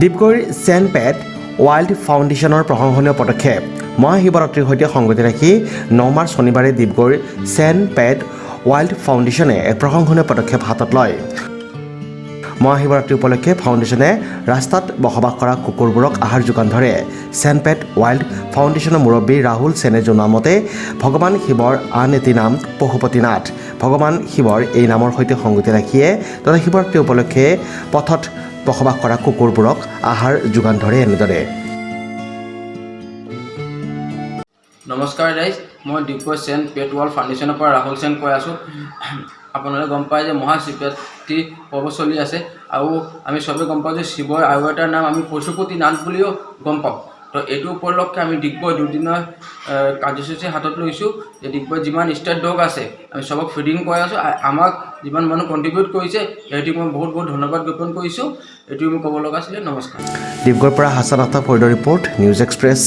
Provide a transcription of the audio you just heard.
ডিপগুৰিৰ cent পেট wild ফাউণ্ডেশ্যনৰ প্ৰশংসনীয় পদক্ষেপ। মহাশিৱৰাত্ৰিৰ সৈতে সংগতি ৰাখি ন মাৰ্চ শনিবাৰে ডিপগুৰিৰ চেণ্ট পেট ৱাইল্ড ফাউণ্ডেশ্যনে এক প্ৰশংসনীয় পদক্ষেপ হাতত লয়। মহাশিৱৰাত্ৰি উপলক্ষে ফাউণ্ডেশ্যনে ৰাস্তাত বসবাস কৰা কুকুৰবোৰক আহাৰ যোগান ধৰে। চেণ্ট পেট ৱাইল্ড ফাউণ্ডেশ্যনৰ মুৰব্বী ৰাহুল সেনে জনোৱা মতে, ভগৱান শিৱৰ আন এটি নাম পশুপতিনাথ ভগৱান শিৱৰ এই নামৰ সৈতে সংগতি ৰাখিয়ে তথা শিৱৰাত্ৰি উপলক্ষে পথত বসবাস কৰা কুকুৰবোৰক আহাৰ যোগান ধৰে এনেদৰে। নমস্কাৰ ৰাইজ মই ডিগবৈ চেণ্ট পেট ৱাল ফাউণ্ডেশ্যনৰ পৰা ৰাহুল সেন কৈ আছোঁ। আপোনালোকে গম পায় যে মহাশিৱৰাত্ৰি পৰ্ব চলি আছে। আৰু আমি চবেই গম পাওঁ যে শিৱৰ আৰু এটাৰ নাম আমি পশুপতি নাথ বুলিও গম পাওঁ। তো এইটো উপলক্ষে আমি ডিগবৈ দুদিনৰ কাৰ্যসূচী হাতত লৈছোঁ। যে ডিগবৈত যিমান ষ্টেট ডগ আছে, আমি চবক ফিডিং কৰাই আছোঁ। আমাক যিমান মানুহ কণ্ট্ৰিবিউট কৰিছে সিহঁতিক মই বহুত বহুত ধন্যবাদ জ্ঞাপন কৰিছোঁ। এইটোৱে মোক ক'ব লগা আছিলে, নমস্কাৰ। ডিব্ৰুগড়ৰ পৰা হাছান আফতাব ফৰিদৰ ৰিপৰ্ট, নিউজ এক্সপ্ৰেছ।